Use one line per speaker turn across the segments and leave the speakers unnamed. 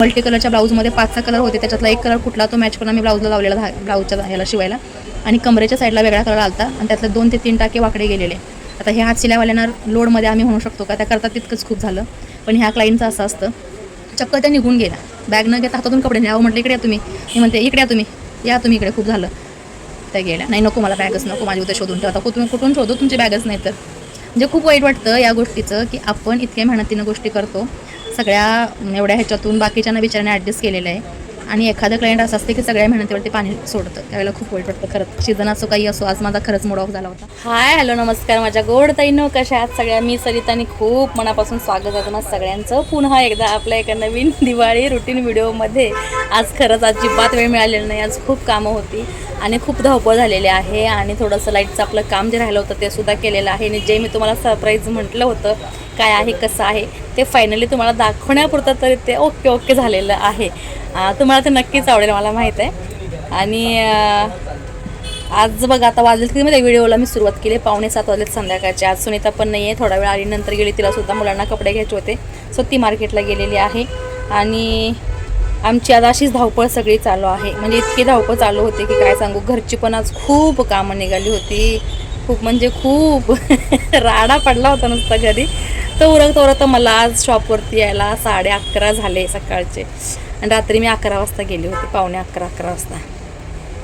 Multi कलरच्या ब्लाऊजमध्ये पाच सहा कलर होते त्याच्यातला एक कलर कुठला तो मॅच करून आम्ही ब्लाऊजला लावलेला धा ब्लाऊजच्या ह्याला शिवायला. आणि कमरेच्या साईडला वेगळा कलर आलता आणि त्यातले दोन ते तीन टाके वाकडे गेलेले. आता हे हात शिलावाल्यांना लोडमध्ये आम्ही म्हणू शकतो का त्या करता तितकंच खूप झालं. पण ह्या क्लाईंटचं असं असतं चक्क त्या निघून गेला बॅग न घेता हातातून कपडे न्यावं म्हटलं इकडे या तुम्ही. मी म्हणते इकडे या तुम्ही. या तुम्ही इकडे. खूप झालं. त्या गेल्या. नाही नको मला बॅगच नको माझी उद्या शोधून ठेवता कुठून कुठून शोधू? तुमची बॅगच नाही तर म्हणजे खूप वाईट वाटतं या गोष्टीचं की आपण इतक्या मेहनतीनं गोष्टी करतो सगळ्या एवढ्या ह्याच्यातून बाकीच्यांना बिचाराने ॲडजस्ट केलेलं आहे. आणि एखादं क्लायंट असं असते की सगळ्या मेहनतीवरती पाणी सोडतं. त्यावेळेला खूप वाईट वाटतं खरंच. सीझन असो काही असो आज माझा खरंच मूड ऑफ झाला होता. हाय हॅलो नमस्कार. माझ्या गोड ताईनो कशा आहात सगळ्या? मी सरितानी खूप मनापासून स्वागत आहे तुम्हाला सगळ्यांचं. पुन्हा एकदा आपल्या एका नवीन दिवाळी रुटीन व्हिडिओमध्ये आज खरंच अजिबात वेळ मिळालेला नाही. आज खूप कामं होती आणि खूप धावपळ झालेली आहे आणि थोडंसं लाईटचं आपलं काम जे राहिलं होतं ते सुद्धा केलेलं आहे. आणि जे मी तुम्हाला सरप्राईज म्हटलं होतं काय आहे कसं आहे ते फायनली तुम्हाला दाखवण्यापुरतं तरी ते ओके ओके झालेलं आहे. तुम्हाला ते नक्कीच आवडेल मला माहीत आहे. आणि आज बघा आता वाजले की मध्ये व्हिडिओला मी सुरुवात केली पावणे सात वाजलेत संध्याकाळचे. आज सुनीता पण नाही आहे थोडा वेळ आली नंतर गेली. तिला सुद्धा मुलांना कपडे घ्यायचे होते. सो ती मार्केटला गेलेली आहे. आणि आमची आज अशीच धावपळ सगळी चालू आहे. म्हणजे इतकी धावपळ चालू होती की काय सांगू? घरची पण आज खूप कामं निघाली होती. खूप म्हणजे खूप राडा पडला होता नुसता घरी. तर उरकत उरकत मला आज शॉपवरती यायला साडे अकरा झाले सकाळचे. आणि रात्री मी अकरा वाजता गेली होती पावणे अकरा अकरा वाजता.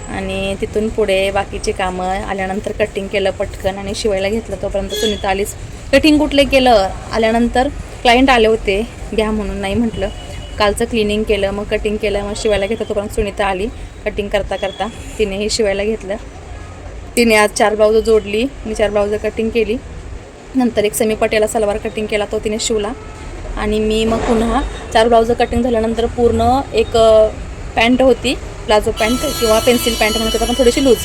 आणि तिथून पुढे बाकीची कामं आल्यानंतर कटिंग केलं पटकन आणि शिवायला घेतलं. तोपर्यंत सुनीता आलीच. कटिंग कुठले केलं? आल्यानंतर क्लायंट आले होते घ्या म्हणून नाही म्हटलं. कालचं क्लिनिंग केलं मग कटिंग केलं मग शिवायला घेतलं. तोपर्यंत सुनीता आली कटिंग करता करता तिनेही शिवायला घेतलं. तिने आज चार ब्लाऊजं जोडली. मी चार ब्लाऊजं कटिंग केली. नंतर एक समी पटेला सलवार कटिंग केला तो तिने शिवला. आणि मी मग पुन्हा चार ब्लाऊज कटिंग झाल्यानंतर पूर्ण एक पॅन्ट होती प्लाझो पॅन्ट किंवा पेन्सिल पॅन्ट म्हणतात आपण थोडीशी लूज.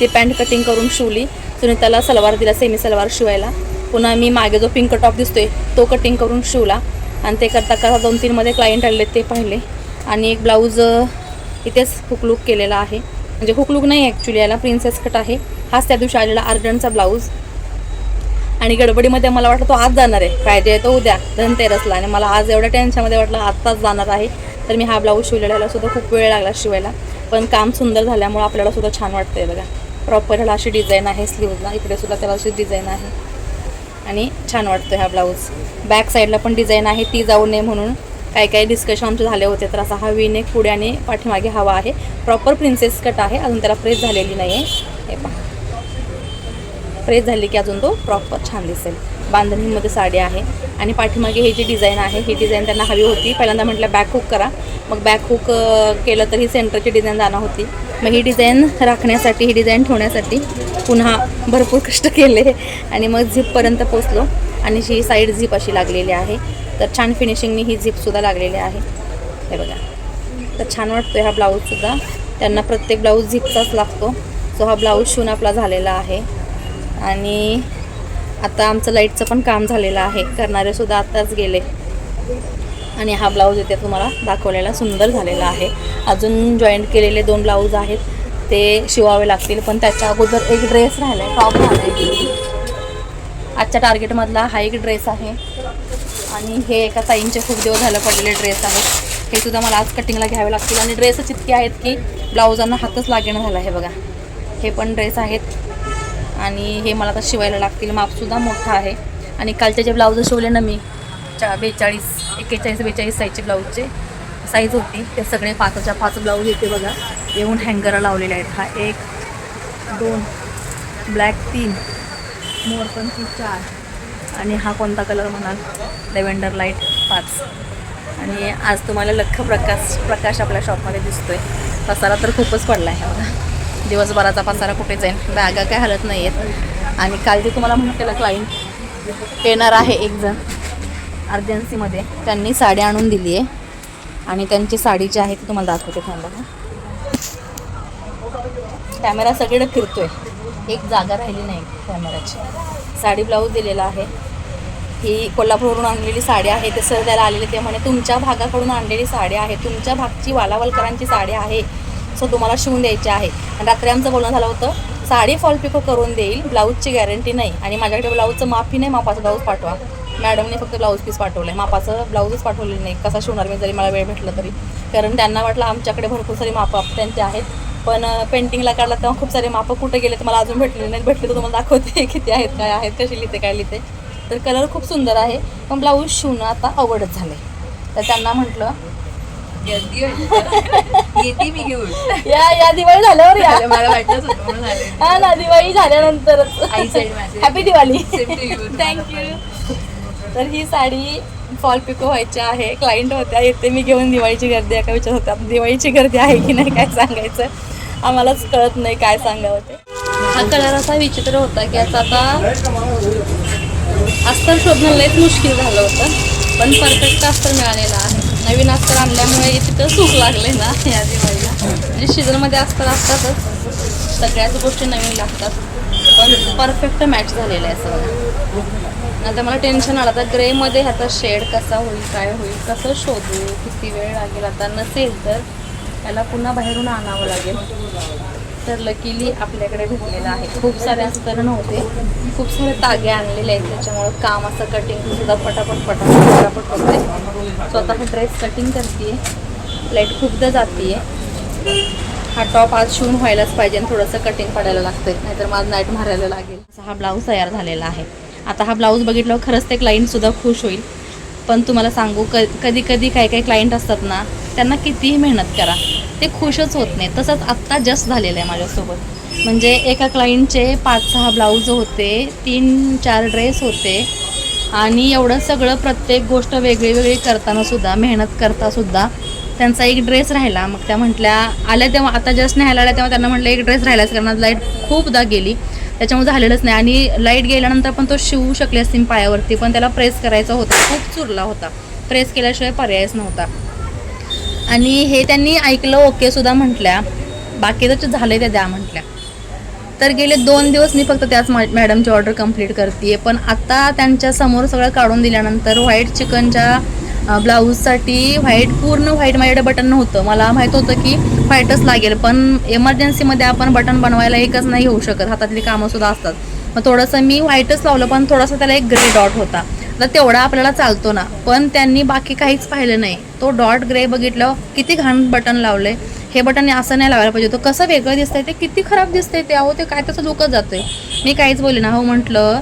ती पॅन्ट कटिंग करून शिवली. सुनीताला सलवार दिला सेमी सलवार शिवायला. पुन्हा मी मागे जो पिंक टॉप दिसतोय तो कटिंग करून शिवला. आणि ते करता करता दोन तीनमध्ये क्लायंट आले ते पाहिले. आणि एक ब्लाऊज इथेच हुकलूक केलेला आहे. म्हणजे हुकलूक नाही ॲक्च्युली याला प्रिन्सेस कट आहे. हाच त्या दिवशी आलेला आर्डनचा ब्लाऊज. आणि गडबडीमध्ये मला वाटलं तो आज जाणार आहे. फ्रायडे तो उद्या. धनतेरसला. आणि मला आज एवढ्या टेन्शनमध्ये वाटलं आत्ताच जाणार आहे. तर मी हा ब्लाऊज शिवलेला सुद्धा खूप वेळ लागला शिवायला. पण काम सुंदर झाल्यामुळे आपल्याला सुद्धा छान वाटतंय बघा. प्रॉपर ह्याला अशी डिझाईन आहे. स्लीवला इकडे सुद्धा त्याला अशी डिझाईन आहे. आणि छान वाटतो हा ब्लाऊज बॅक साईडला पण डिझाईन आहे. ती जाऊ नये म्हणून काही काही डिस्कशन आमचे झाले होते. तर असा हा विनेक पुढे आणि पाठीमागे हवा आहे. प्रॉपर प्रिन्सेस कट आहे. अजून त्याला प्रेस झालेली नाही आहे हे पहा. प्रेस झाली की अजून तो प्रॉपर छान दिसेल. बांधणीमध्ये साडी आहे. आणि पाठीमागे ही जी डिझाईन आहे ही डिझाईन त्यांना हवी होती. पहिल्यांदा म्हटलं बॅक हुक करा. मग बॅक हुक केलं तर ही सेंटरची डिझाईन जाणार होती. मग ही डिझाईन राखण्यासाठी ही डिझाईन ठेवण्यासाठी पुन्हा भरपूर कष्ट केले. आणि मग झिपपर्यंत पोचलो आणि ही साईड झिप अशी लागलेली आहे. तर छान फिनिशिंगनी ही झिपसुद्धा लागलेली आहे. हे बघा. तर छान वाटतो हा ब्लाऊजसुद्धा त्यांना प्रत्येक ब्लाऊज झिपचाच लागतो. सो हा ब्लाऊज शिवून आपला झालेला आहे. आणि आता आमचं लाईटचं पण काम झालेलं आहे. करणारे सुद्धा आत्ताच गेले. आणि हा ब्लाऊज इथे तुम्हाला दाखवलेला सुंदर झालेला आहे. अजून जॉईंट केलेले दोन ब्लाऊज आहेत. ते शिवावे लागतील पण त्याच्या अगोदर एक ड्रेस राहिला आहे टॉप राहिला आजच्या टार्गेटमधला हा एक ड्रेस आहे. आणि हे एका ताईंचे खूप दिवस झालं पडलेले ड्रेस आहेत. हे सुद्धा मला आज कटिंगला घ्यावे लागतील. आणि ड्रेसच इतके आहेत की ब्लाऊजांना हातच लागेना झाला आहे बघा. हे पण ड्रेस आहेत. आणि हे मला आता शिवायला लागतील. मापसुद्धा मोठा आहे. आणि कालचे जे ब्लाऊज शिवले ना मी चा बेचाळीस एक्केचाळीस बेचाळीस साईजचे ब्लाऊजचे साईज होती. ते सगळे पाचच्या पाच ब्लाऊज येते बघा. येऊन हँगरला लावलेले आहेत. हा एक दोन ब्लॅक तीन मोरपंची चार. आणि हा कोणता कलर म्हणाल? लेव्हेंडर लाइट पाच. आणि आज तुम्हाला लख प्रकाश प्रकाश आपल्या शॉपमध्ये दिसतोय. पसारा तर खूपच पडला आहे बघा. दिवसभराचा पसारा कुठे जाईल बॅगा काय हलत नाही आहेत आणि काल जे तुम्हाला म्हटलेलं क्लायंट येणार आहे एक जण. अर्जन्सीमध्ये. त्यांनी साडी आणून दिली आहे. आणि त्यांची साडी जी आहे ती तुम्हाला दाखवते थांबा कॅमेरा सगळीकडे फिरतोय. एक जागा राहिली नाही कॅमेराची. साडी ब्लाऊज दिलेला आहे. ही कोल्हापूरवरून आणलेली साडी आहे. ते सर त्याला आलेले ते म्हणे तुमच्या भागाकडून आणलेली साडी आहे. तुमच्या भागची वालावलकरांची साडी आहे. सो तुम्हाला शिवून द्यायचे आहे. आणि रात्री आमचं बोलणं झालं होतं साडी फॉल पिको करून देईल ब्लाऊजची गॅरंटी नाही. आणि माझ्याकडे ब्लाऊजचं माफी नाही मापाचं ब्लाऊज पाठवा. मॅडमने फक्त ब्लाऊज पीस पाठवलं आहे मापाचं ब्लाऊजच पाठवलेलं नाही. कसा शिवणार मी जरी मला वेळ भेटला तरी. कारण त्यांना वाटलं आमच्याकडे भरपूर सारी मापं त्यांचे आहेत. पण पेंटिंगला काढला तेव्हा खूप सारे मापं कुठे गेले तर मला अजून भेटले नाही भेटले तर तुम्हाला दाखवते किती आहेत काय आहेत कशी लिहिते काय लिहिते. तर कलर खूप सुंदर आहे. पण ब्लाऊज शिवणं आता अवघडच झालं आहे तर त्यांना म्हटलं
येते मी घेऊन.
या या दिवाळी झाल्यावर या.
मला वाटलंच होतं म्हणून आले.
हा ना दिवाळी झाल्यानंतरच.
आई side माझी.
हॅपी दिवाळी. थँक्यू तर ही साडी फॉल पिको व्हायची आहे. क्लायंट होत्या येते मी घेऊन दिवाळीची गर्दी. आहे का विचार होत्या दिवाळीची गर्दी आहे की नाही काय सांगायचं? आम्हालाच कळत नाही काय सांगावं ते. हा कलर असा विचित्र होता की याचा आता अस्तर शोधणं लयच मुश्किल झालं होतं. पण परफेक्ट अस्तर मिळालेलं आहे. नवीन अस्तर आणल्यामुळे तिथं सूक लागले ना या दिवाळीला. म्हणजे सीझनमध्ये अस्तर असतातच. सगळ्याच गोष्टी नवीन लागतात. पण परफेक्ट मॅच झालेलं आहे असं बघा नंतर मला टेन्शन आलं. तर ग्रेमध्ये ह्याचा शेड कसा होईल काय होईल कसं शोधू? किती वेळ लागेल? आता नसेल तर त्याला पुन्हा बाहेरून आणावं लागेल. तर लकीली आपल्याकडे भेटलेलं आहे. खूप सारे अस्तर नव्हते खूप सारे तागे आणलेले आहेत. त्याच्यामुळं काम असं कटिंग सुद्धा पटापट पटापट पटापट होते स्वतः ड्रेस कटिंग करते लाइट खूपदा जाते हा टॉप आज शिवून व्हायलाच पाहिजे आणि थोडंसं कटिंग पडायला लागतंय. नाहीतर माझं नाईट मारायला लागेल. असा हा ब्लाऊज तयार झालेला आहे. आता हा ब्लाऊज बघितल्यावर खरंच ते क्लायंटसुद्धा खुश होईल. पण तुम्हाला सांगू क कधी कधी काही काही क्लायंट असतात ना त्यांना कितीही मेहनत करा. ते खुशच होत नाही. तसंच आत्ता जस्ट झालेलं आहे माझ्यासोबत. म्हणजे एका क्लायंटचे पाच सहा ब्लाऊज होते तीन चार ड्रेस होते. आणि एवढं सगळं प्रत्येक गोष्ट वेगळी वेगळी करतानासुद्धा मेहनत करतासुद्धा त्यांचा एक ड्रेस राहिला. मग त्या म्हटल्या आल्या तेव्हा आता जस्ट न्यायला आल्या तेव्हा त्यांना म्हटलं एक ड्रेस राहिलाच कारण लाइट खूपदा गेली. त्याच्यामुळे झालेलंच नाही. आणि लाइट गेल्यानंतर पण तो शिवू शकले असतील पायावरती पण त्याला प्रेस करायचा होता. खूप चुरला होता. प्रेस केल्याशिवाय पर्यायच नव्हता. आणि हे त्यांनी ऐकलं ओके सुद्धा म्हटल्या. बाकीचं झालं त्या द्या म्हटल्या. तर गेले दोन दिवस मी फक्त त्याच मा- मॅडमची ऑर्डर कंप्लीट करते पण आता त्यांच्यासमोर सगळं काढून दिल्यानंतर व्हाईट चिकनच्या ब्लाऊजसाठी व्हाईट पूर्ण व्हाईट माझ्याकडे बटन नव्हतं. मला माहीत होतं की व्हाईटच लागेल पण एमर्जन्सीमध्ये आपण बटन बनवायला एकच नाही होऊ शकत. हातातली कामंसुद्धा असतात. मग थोडंसं मी व्हाईटच लावलं पण थोडासा त्याला एक ग्रे डॉट होता. तर तेवढा आपल्याला चालतो ना. पण त्यांनी बाकी काहीच पाहिलं नाही. तो डॉट ग्रे बघितलं किती घाण बटन लावले हे बटन असं नाही लावायला पाहिजे. तो कसं वेगळं दिसतंय ते किती खराब दिसतंय ते. अहो ते काय तसं दुखत जातंय. मी काहीच बोलले ना हो म्हटलं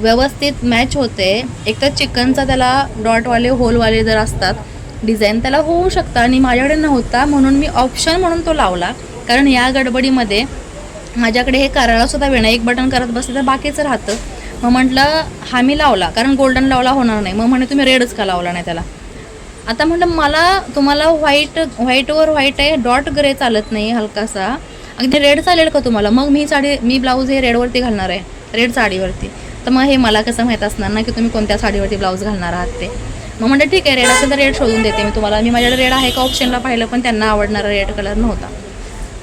व्यवस्थित मॅच होते. एक तर चिकनचा त्याला डॉटवाले होलवाले जर असतात डिझाईन त्याला होऊ शकतं. आणि माझ्याकडे नव्हता म्हणून मी ऑप्शन म्हणून तो लावला. कारण या गडबडीमध्ये माझ्याकडे हे करायला सुद्धा वेळ एक बटन करत बसलं तर बाकीचं राहतं. मग म्हटलं हा मी लावला कारण गोल्डन लावला होणार नाही. मग म्हणे तुम्ही रेडच का लावला नाही त्याला? आता म्हटलं मला तुम्हाला व्हाईट व्हाईटवर व्हाईट आहे डॉट ग्रे चालत नाही हलकासा. अगदी रेड चालेल का तुम्हाला? मग मी साडी मी ब्लाऊज हे रेडवरती घालणार आहे रेड साडीवरती. तर मग हे मला कसं माहीत असणार ना की तुम्ही कोणत्या साडीवरती ब्लाऊज घालणार आहात ते? मग म्हटलं ठीक आहे रेड असेल तर रेड शोधून देते मी तुम्हाला. मी माझ्याकडे रेड आहे का ऑप्शनला पाहिलं पण त्यांना आवडणारा रेड कलर नव्हता.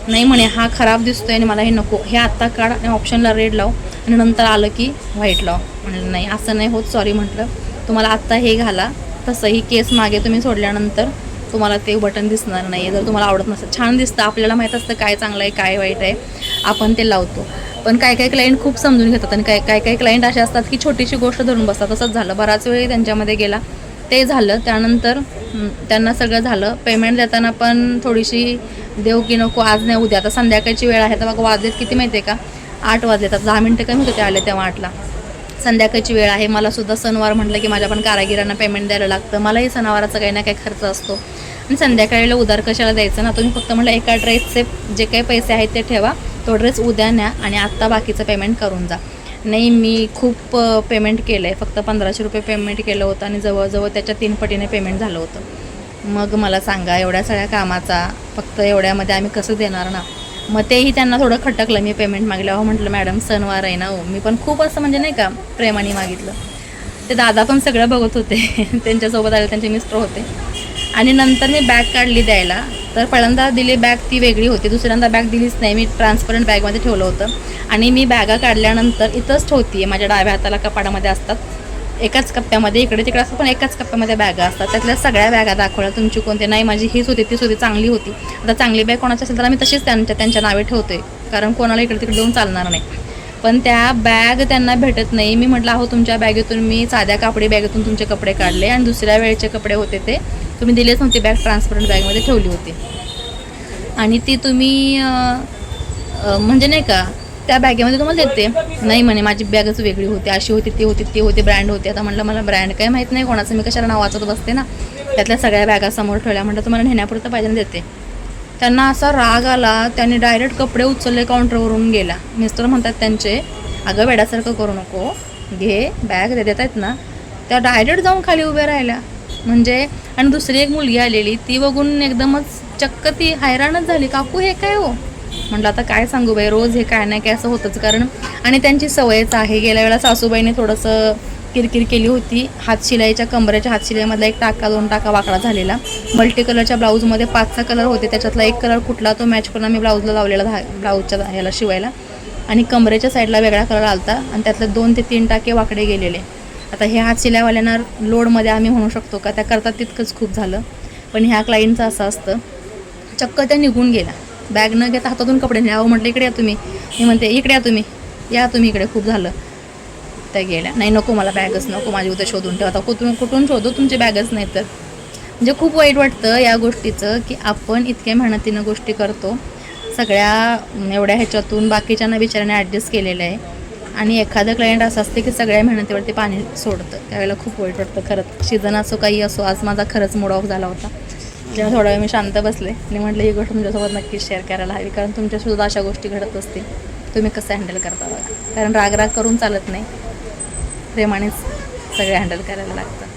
नाही म्हणे हा खराब दिसतोय आणि मला हे नको. हे आत्ता काढ आणि ऑप्शनला रेड लाव. आणि नंतर आलं की व्हाईट लाव. म्हणलं नाही असं नाही होत सॉरी म्हटलं. तुम्हाला आत्ता हे घाला. तसंही केस मागे तुम्ही सोडल्यानंतर तुम्हाला ते बटन दिसणार नाही जर तुम्हाला आवडत नसेल. छान दिसतं. आपल्याला माहीत असतं काय चांगलं आहे काय वाईट आहे. आपण ते लावतो. पण काय काय क्लायंट खूप समजून घेतात आणि काय काय काय क्लायंट असे असतात की छोटीशी गोष्ट धरून बसतात. तसंच झालं. बराच वेळ त्यांच्यामध्ये गेला. ते झालं. त्यानंतर त्यांना सगळं झालं. पेमेंट देताना पण थोडीशी देऊ की नको आज नाही उद्या. आता संध्याकाळची वेळ आहे तर मग वाजलेत किती माहिती आहे का? आठ वाजलेत. आता दहा मिनटं कमी होते आले तेव्हा आठला. संध्याकाळची वेळ आहे. मला सुद्धा सणवार म्हटलं की माझ्या पण कारागिरांना पेमेंट द्यायला लागतं. मलाही सणावाराचा काही ना काही खर्च असतो. आणि संध्याकाळीला उधार कशाला द्यायचं ना? तुम्ही फक्त म्हटलं एका ड्रेसचे जे काही पैसे आहेत ते ठेवा. तो ड्रेस उद्या न्या आणि आत्ता बाकीचं पेमेंट करून जा. नाही मी खूप पेमेंट केलं आहे फक्त पंधराशे रुपये पेमेंट केलं होतं आणि जवळजवळ त्याच्या तीन पटीने पेमेंट झालं होतं. मग मला सांगा एवढ्या सगळ्या कामाचा फक्त एवढ्यामध्ये आम्ही कसं देणार ना? मग तेही त्यांना थोडं खटकलं मी पेमेंट मागल्यावर म्हटलं मॅडम सणवार आहे ना हो. मी पण खूप असं म्हणजे नाही का प्रेमाने मागितलं. ते दादा पण सगळं बघत होते. त्यांच्यासोबत आले त्यांचे मिस्टर होते. आणि नंतर मी बॅग काढली द्यायला. तर पहिल्यांदा दिली बॅग ती वेगळी होती. दुसऱ्यांदा बॅग दिलीच नाही. मी ट्रान्सपरंट बॅगमध्ये ठेवलं होतं. आणि मी बॅगा काढल्यानंतर इथंच ठेवते आहे माझ्या डाव्या हाताला कपाडामध्ये असतात. एकाच कप्प्यामध्ये इकडे तिकडे असं पण एकाच कप्प्यामध्ये बॅगा असतात. त्यातल्या सगळ्या बॅगा दाखवल्या तुमची कोणती. नाही माझी हीच होती तीच होती चांगली होती. आता चांगली बॅग कोणाची असेल तर आम्ही तशीच त्यांच्या त्यांच्या नावे ठेवतोय. कारण कोणाला इकडे तिकडे देऊन चालणार नाही. पण त्या बॅग त्यांना भेटत नाही. मी म्हटलं अहो तुमच्या बॅगेतून मी साध्या कापडी बॅगेतून तुमचे कपडे काढले आणि दुसऱ्या वेळेचे कपडे होते ते. तुम्ही दिलेच नव्हते बॅग ट्रान्सपरंट बॅगमध्ये ठेवली होती. आणि ती तुम्ही म्हणजे नाही का त्या बॅगेमध्ये तुम्हाला देते. नाही म्हणे माझी बॅगच वेगळी होती अशी होती ती होती ती होती ब्रँड होती. आता म्हटलं मला ब्रँड काय माहीत नाही कोणाचं मी कशाला नाव वाचत बसते ना. त्यातल्या सगळ्या बॅगा समोर ठेवल्या म्हटलं तुम्हाला नेण्यापुरतं पाहिजे ना देते. त्यांना असा राग आला त्यांनी डायरेक्ट कपडे उचलले काउंटरवरून गेला. मिस्टर म्हणतात त्यांचे अगं वेड्यासारखं करू नको घे बॅग दे देत आहेत ना. त्या डायरेक्ट जाऊन खाली उभ्या राहिल्या. म्हणजे आणि दुसरी एक मुलगी आलेली ती बघून एकदमच चक्क ती हैराणच झाली काकू हे काय हो? म्हटलं आता काय सांगू बाई रोज हे काय नाही काय असं होतंच कारण. आणि त्यांची सवयच आहे गेल्या वेळा सासूबाईने थोडंसं किरकिर केली होती हातशिलाईच्या कमरेच्या हातशिलाईमधला एक टाका दोन टाका वाकडा झालेला. मल्टी कलरच्या ब्लाऊजमध्ये पाच सहा कलर होते त्याच्यातला एक कलर कुठला तो मॅच करून आम्ही ब्लाऊजला लावलेला धा ब्लाऊजच्या ह्याला शिवायला. आणि कमरेच्या साईडला वेगळा कलर आलता आणि त्यातले दोन ते तीन टाके वाकडे गेलेले. आता हे हात शिलाईवाल्यांना लोडमध्ये आम्ही म्हणू शकतो का? त्या करतात तितकंच खूप झालं. पण ह्या क्लाईंटचं असं असतं चक्क त्या निघून गेला बॅग न घेता हातातून कपडे न्यावं म्हटलं इकडे या तुम्ही. मी म्हणते इकडे या तुम्ही. या तुम्ही इकडे. खूप झालं. त्या गेल्या. नाही नको मला बॅगच नको माझी उद्या शोधून ठेवा. आता कुठून कुठून शोधू? तुमची बॅगच नाही तर. म्हणजे खूप वाईट वाटतं या गोष्टीचं की आपण इतक्या मेहनतीनं गोष्टी करतो. सगळ्या एवढ्या ह्याच्यातून बाकीच्यांना बिचाऱ्याने ॲडजस्ट केलेलं आहे. आणि एखादं क्लायंट असं असते की सगळ्या मेहनतीवरती पाणी सोडतं. त्यावेळेला खूप वाईट वाटतं खरंच. सीझन असो काही असो आज माझा खरंच मूड ऑफ झाला होता. जेव्हा थोडा वेळ मी शांत बसले आणि म्हटलं ही गोष्ट तुमच्यासोबत नक्कीच शेअर करायला हवी कारण तुमच्यासुद्धा अशा गोष्टी घडत असतील. तुम्ही कसं हँडल करता बघा. कारण राग राग करून चालत नाही. प्रेमानेच सगळे हँडल करायला लागतं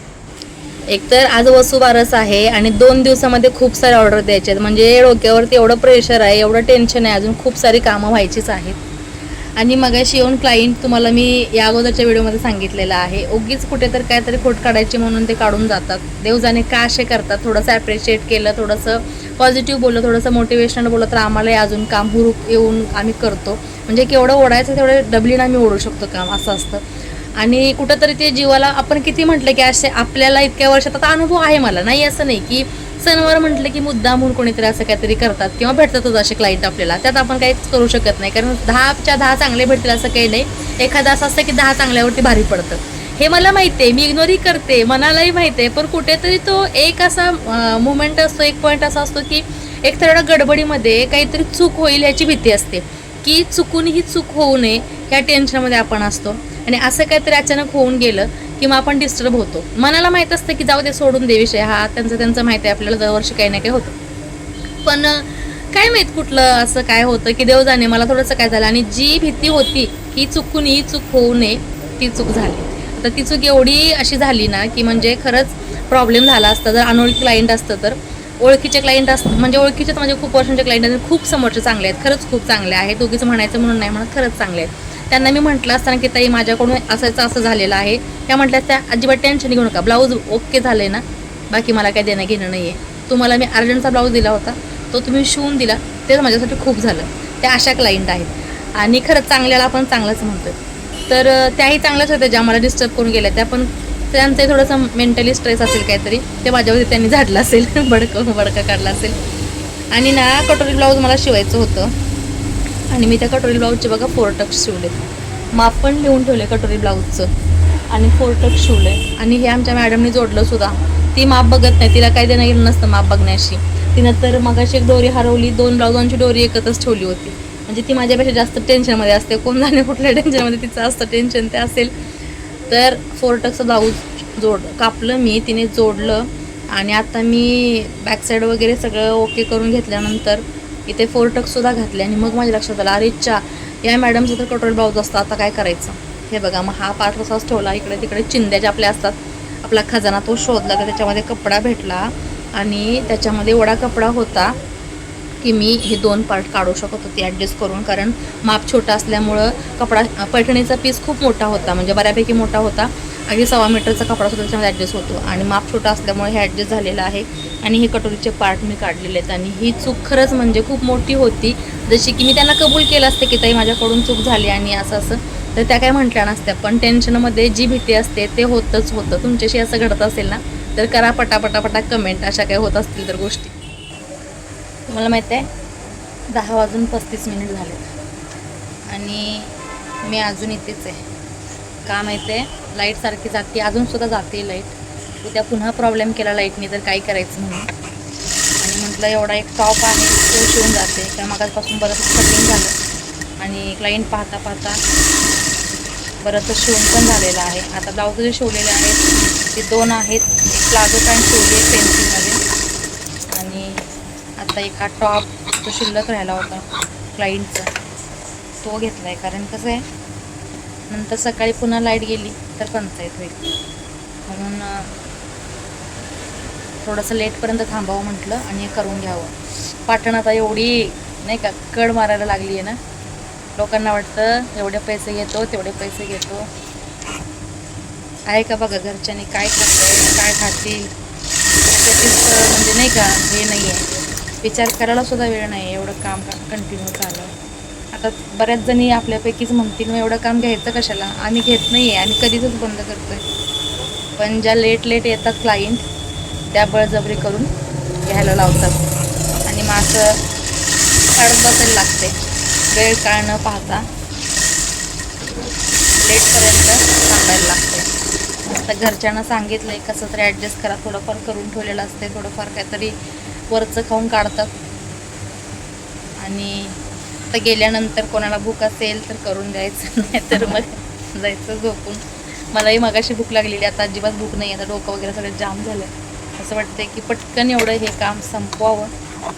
एकतर आज वसुबारस आहे आणि दोन दिवसामध्ये खूप सारे ऑर्डर द्यायचे आहेत. म्हणजे डोक्यावरती एवढं प्रेशर आहे एवढं टेन्शन आहे अजून खूप सारी कामं व्हायचीच आहेत. आणि मगाशी येऊन क्लायंट तुम्हाला मी या अगोदरच्या व्हिडिओमध्ये सांगितलेलं आहे. उगीच कुठे तर काहीतरी खोट काढायची म्हणून ते काढून जातात. देवजाने का असे करतात? थोडंसं ॲप्रिशिएट केलं थोडंसं पॉझिटिव्ह बोललं थोडंसं मोटिवेशनल बोललं तर आम्हालाही अजून काम हुरूप येऊन आम्ही करतो. म्हणजे केवढं ओढायचं तेवढं डबलीनं आम्ही ओढू शकतो काम असं असतं. आणि कुठंतरी ते जीवाला आपण किती म्हटलं की असे आपल्याला इतक्या वर्षात आता अनुभव आहे मला नाही असं नाही की सणवार म्हटलं की मुद्दाम म्हणून कोणीतरी असं काहीतरी करतात किंवा भेटतातच असे क्लायंट आपल्याला. त्यात आपण काहीच करू शकत नाही. कारण दहाच्या दहा चांगले भेटतील असं काही नाही. एखादा असं असतं की दहा चांगल्यावरती भारी पडतं. हे मला माहिती आहे. मी इग्नोरही करते. मनालाही माहिती आहे. पण कुठेतरी तो एक असा मुमेंट असतो एक पॉईंट असा असतो की एक तर गडबडीमध्ये काहीतरी चूक होईल याची भीती असते. की चुकूनही चूक होऊ नये ह्या टेन्शनमध्ये आपण असतो. आणि असं काहीतरी अचानक होऊन गेलं किंवा आपण डिस्टर्ब होतो. मनाला माहीत असतं की जाऊ दे सोडून दे विषय हा. त्यांचं त्यांचं माहिती आहे आपल्याला दरवर्षी काही ना काही होतं. पण काय माहीत कुठलं असं काय होतं की देव जाणे मला थोडंसं काय झालं. आणि जी भीती होती की चुकून ही चूक होऊ नये ती चूक झाली. आता ती चूक एवढी अशी झाली ना की म्हणजे खरंच प्रॉब्लेम झाला असता. जर अनोळखी क्लायंट असतं तर. ओळखीचे क्लायंट असतात म्हणजे ओळखीचे तर म्हणजे खूप वर्षांचे क्लायंट आहेत खूप समोरचे चांगले आहेत. खरंच खूप चांगले आहेत. दोघीच म्हणायचं म्हणून नाही म्हणत खरंच चांगले आहेत. त्यांना मी म्हटलं असताना की ताई माझ्याकडून असायचं असं झालेलं आहे. त्या म्हटल्या त्या अजिबात टेन्शन घेऊ नका. ब्लाऊज ओके झालं आहे ना? बाकी मला काय देणं घेणं नाही आहे तुम्हाला मी अर्जंटचा ब्लाऊज दिला होता. तो तुम्ही शिवून दिला. तेच माझ्यासाठी खूप झालं. त्या अशा क्लायंट आहेत. आणि खरंच चांगल्याला आपण चांगलंच म्हणतो तर त्याही चांगल्याच होत्या ज्या मला डिस्टर्ब करून गेल्या. त्या पण त्यांचं थोडंसं मेंटली स्ट्रेस असेल काहीतरी. ते माझ्यावरती त्यांनी झाडलं असेल. बडकं भडकं काढलं असेल. आणि ना कटोरी ब्लाऊज मला शिवायचं होतं. आणि मी त्या कटोरी ब्लाऊजचे बघा फोर टक्स शिवले माप पण लिहून ठेवले कटोरी ब्लाऊजचं. आणि फोर टक्स शिवले आणि हे आमच्या मॅडमनी जोडलं सुद्धा. ती माप बघत नाही. तिला काही देणं गेलं नसतं माप बघण्याशी. तिनं तर मगाशी एक दोरी हरवली. दोन ब्लाऊजांची दोरी एकत्रच ठेवली होती. म्हणजे ती माझ्यापेक्षा जास्त टेन्शनमध्ये असते. कोण जाणे कुठल्या टेन्शनमध्ये तिचं असतं टेन्शन ते असेल. तर फोर टक्सचं ब्लाऊज जोड कापलं मी. तिने जोडलं. आणि आता मी बॅक साईड वगैरे सगळं ओके करून घेतल्यानंतर इथे फोर टकसुद्धा घातले आणि मग माझ्या लक्षात आलं अरे चा या मॅडमचं तर कटोरी ब्लाऊज असतं आता काय करायचं? हे बघा मग हा पार्ट असाच ठेवला इकडे तिकडे चिंध्या ज्या आपल्या असतात आपला खजाना तो शोधला तर त्याच्यामध्ये कपडा भेटला आणि त्याच्यामध्ये एवढा कपडा होता की मी हे दोन पार्ट काढू शकत होते ॲडजस्ट करून कारण माप छोटा असल्यामुळं कपडा पैठणीचा पीस खूप मोठा होता म्हणजे बऱ्यापैकी मोठा होता. अगदी सव्वा मीटरचा कपडा सुद्धा त्याच्यामध्ये ॲडजस्ट होतो. आणि माप छोटा असल्यामुळे हे ॲडजस्ट झालेलं आहे. आणि हे कटोरीचे पार्ट मी काढलेले आहेत. आणि ही चूक खरंच म्हणजे खूप मोठी होती. जशी की मी त्यांना कबूल केलं असते की ताई माझ्याकडून चूक झाली आणि असं असं. तर त्या काय म्हटल्या नसत्या. पण टेन्शनमध्ये जी भीती असते ते होतच होतं. तुमच्याशी असं घडत असेल ना तर करा पटापटापटा कमेंट अशा काही होत असतील तर गोष्टी. तुम्हाला माहीत आहे दहा वाजून पस्तीस मिनिट झाले आणि मी अजून इथेच आहे. का माहिती आहे? लाइट सारखी जाते. अजून सुद्धा जाते लाइट उद्या पुन्हा प्रॉब्लेम केला लाईटने तर काय करायचं म्हणून आणि म्हटलं एवढा एक टॉप आहे तो शिवून जाते. किंवा मागासपासून बरंच कटिंग झालं. आणि क्लाइंट पाहता पाहता बरंच शिवून पण झालेलं आहे. आता ब्लाऊज जे शिवलेले आहेत ते दोन आहेत. एक प्लाझो पॅन्ट शिवली आहे पेन्सिलमध्ये आणि आता एका टॉप तो शिल्लक राहिला होता क्लायंटचा तो घेतला आहे कारण कसं आहे नंतर सकाळी पुन्हा लाइट गेली तर पंचायत होईल. म्हणून थोडंसं लेटपर्यंत थांबावं म्हटलं आणि हे करून घ्यावं. पाटण आता एवढी नाही का कड मारायला लागली आहे ना. लोकांना वाटतं एवढे पैसे घेतो तेवढे पैसे घेतो. आहे का बघा घरच्यांनी काय खातं काय खातील. त्याचीच म्हणजे नाही का हे नाही आहे विचार करायला सुद्धा वेळ नाही एवढं काम कंटिन्यू झालं. आता बऱ्याच जणी आपल्यापैकीच म्हणतील मग एवढं काम घ्यायचं कशाला? आम्ही घेत नाही आहे आम्ही कधीच बंद करतो आहे पण ज्या लेट लेट येतात क्लायंट त्या बळजबरी करून घ्यायला लावतात. आणि मासं काढत बसायला लागते. वेळ काळ न पाहता लेटपर्यंत थांबायला लागते. आता घरच्यांना सांगितलं आहे कसं तरी ॲडजस्ट करा. थोडंफार करून ठेवलेलं असते. थोडंफार काहीतरी वरचं खाऊन काढतात. आणि आता गेल्यानंतर कोणाला भूक असेल तर करून द्यायचं. नाही तर मग जायचं झोपून. मलाही मगाशी भूक लागलेली. आता अजिबात भूक नाही आता डोकं वगैरे सगळं जाम झालं असं वाटतं की पटकन एवढं हे काम संपवावं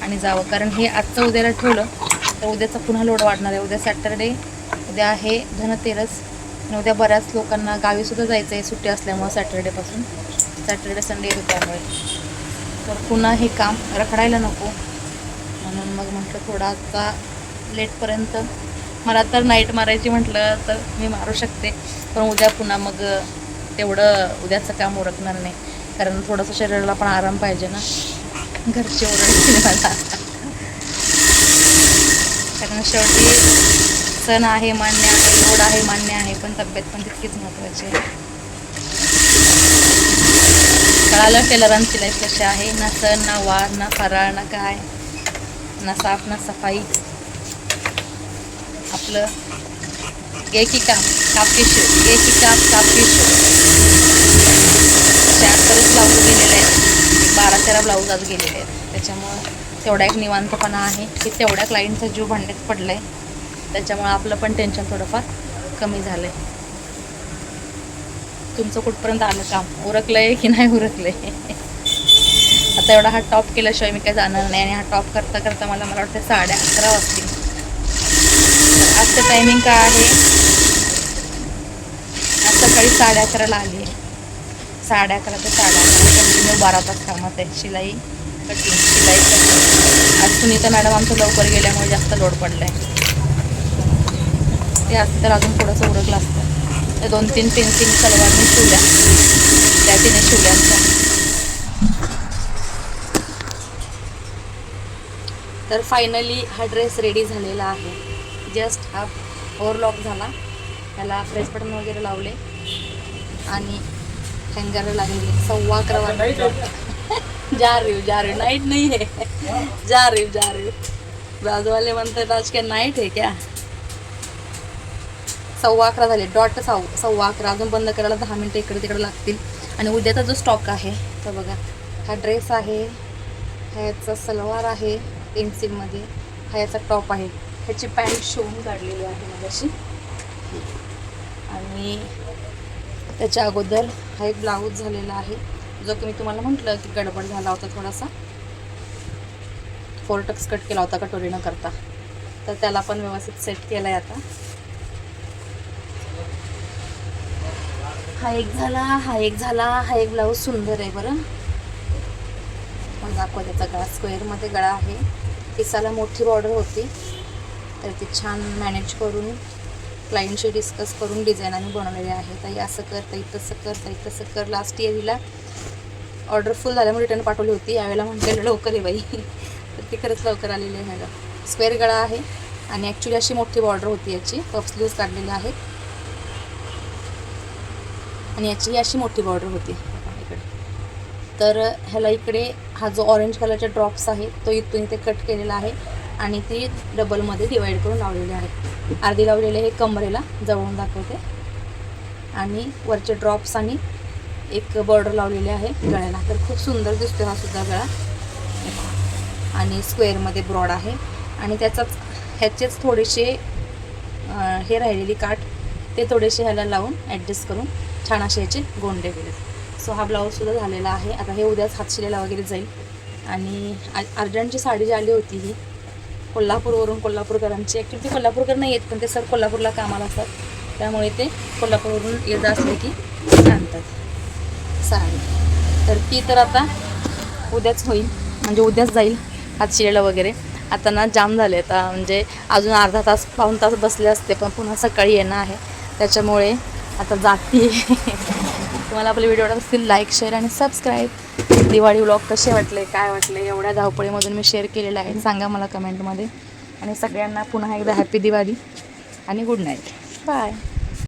आणि जावं. कारण हे आजचं उद्याला ठेवलं तर उद्याचा पुन्हा लोड वाढणार आहे. उद्या सॅटरडे उद्या आहे धनतेरस आणि उद्या बऱ्याच लोकांना गावीसुद्धा जायचं आहे सुट्टी असल्यामुळं सॅटर्डेपासून सॅटर्डे संडे येतो त्यामुळे. तर पुन्हा हे काम रखडायला नको. म्हणून मग म्हटलं थोडा आता लेटपर्यंत. मला तर नाईट मारायची म्हटलं तर मी मारू शकते. पण उद्या पुन्हा मग तेवढं उद्याचं काम उरकणार नाही. कारण थोडंसं शरीराला पण आराम पाहिजे ना. घरचे ओरडतील मला. कारण शेवटी सण आहे मान्य आहे लोड आहे मान्य आहे पण तब्येत पण तितकीच महत्त्वाची आहे. कळालं टेलरांची लाईफ कशी आहे? ना सण ना वार ना फराळ ना काय? ना साफ ना सफाई. आपलं गे की काम कापकी शिव गे की काम कापकी शिव चार ब्लाऊज गेलेले आहेत. बारा तेरा ब्लाऊज आज गेलेले आहेत. त्याच्यामुळं तेवढा एक निवांतपणा आहे की तेवढ्या क्लायंटचा जीव भांड्यात पडला आहे त्याच्यामुळं आपलं पण टेन्शन थोडंफार कमी झालं आहे तुमचं कुठपर्यंत आलं काम? उरकलं आहे की नाही उरकलं आहे आता एवढा हा टॉप केल्याशिवाय मी काही जाणार नाही आणि हा टॉप करता करता मला मला वाटतं साडे अकरा वाजतील. आजचं टायमिंग काय आहे? आज सकाळी साडे अकराला आली आहे साडे अकरा ते साडे अकरा कंटिन्यू बारा तास काम आहे. शिलाई कटिंग शिलाई कटिंग आज सुनीता मॅडम आमचं लवकर गेल्यामुळे जास्त लोड पडला आहे ते असतं तर अजून थोडंसं उरकलं असतं. तर दोन तीन पेन्सिल सलवार मी शिवल्या. त्या तिने शिवल्या तर फायनली हा ड्रेस रेडी झालेला आहे. जस्ट हा ओव्हरलॉक झाला. त्याला प्रेस बटन वगैरे लावले. आणि हँगर लागलेले सव्वा अकरा वाजता. जा रेव जा रे. नाईट नाही आहे. जा रेव जा रे. बाजूवाले म्हणतात आज क्या नाईट आहे क्या? सव्वा अकरा झाले. डॉट सव सव्वा अकरा. अजून बंद करायला दहा मिनटं इकडे तिकडे लागतील. आणि उद्याचा जो स्टॉक आहे तर बघा. हा ड्रेस आहे. ह्याचा सलवार आहे. पेन्सिलमध्ये हा याचा टॉप आहे. ह्याची पॅन्ट शिवून काढलेली आहे माझ्याशी आणि त्याच्या अगोदर हा एक ब्लाऊज झालेला आहे. जो की मी तुम्हाला म्हटलं की गडबड झाला होता थोडासा. फोर टक्स कट केला होता कटोरी न करता. तर त्याला पण व्यवस्थित सेट केला आहे आता. हा एक झाला हा एक झाला हा एक ब्लाऊज सुंदर आहे बरं. मग दाखवा त्याचा गळा. स्क्वेअरमध्ये गळा आहे. पिसाला मोठी बॉर्डर होती. तर ती छान मॅनेज करून क्लायंटशी डिस्कस करून डिझाईन आम्ही बनवलेले आहे ताई असं कर ताई तसं कर ताई तसं कर. लास्ट इयर हिला ऑर्डर फुल झाल्यामुळे रिटर्न पाठवली होती. यावेळेला म्हटलेलं लवकर आहे बाई. तर ती खरंच लवकर आलेली आहे मॅडम. स्क्वेअर गळा आहे आणि ॲक्च्युली अशी मोठी बॉर्डर होती याची. पफ स्लीव्स काढलेली आहेत. आणि याची अशी मोठी बॉर्डर होती. इकडे तर ह्याला इकडे हा जो ऑरेंज कलरचे ड्रॉप्स आहे तो इथून इथे कट केलेला आहे आणि ती डबलमध्ये डिवाईड करून लावलेली आहे. अर्धी लावलेले हे कमरेला जवळून दाखवते. आणि वरचे ड्रॉप्स आणि एक बॉर्डर लावलेले आहे गळ्याला. तर खूप सुंदर दिसतो हा सुद्धा गळा. आणि स्क्वेअरमध्ये ब्रॉड आहे. आणि त्याचाच ह्याचेच थोडेसे हे राहिलेली काठ ते थोडेसे ह्याला लावून ॲडजस्ट करून छान असे ह्याचे गोंडे वगैरे सो हा ब्लाऊजसुद्धा झालेला आहे. आता हे उद्याच हातशिलेला वगैरे जाईल. आणि आ- अर्जंटची साडी जी आली होती ही कोल्हापूरवरून कोल्हापूरकरांची ॲक्च्युली ते कोल्हापूरकर नाही येत पण ते सर कोल्हापूरला कामाला असतात. त्यामुळे ते कोल्हापूरवरून येत असले की आणतात. साडी. तर ती तर आता उद्याच होईल. म्हणजे उद्याच जाईल हात शिळेला वगैरे. आता ना जाम झाले. आता म्हणजे अजून अर्धा तास पाऊण तास बसले असते पण पुन्हा सकाळी येणं आहे. त्याच्यामुळे आता जाते. तुम्हाला आपले व्हिडिओ आवडत असतील लाईक शेअर आणि सबस्क्राईब दिवाळी व्लॉग कसे वाटले काय वाटले एवढ्या धावपळीमधून मी शेअर केलेलं आहे. सांगा मला कमेंटमध्ये आणि सगळ्यांना पुन्हा एकदा हॅपी दिवाळी आणि गुड नाईट बाय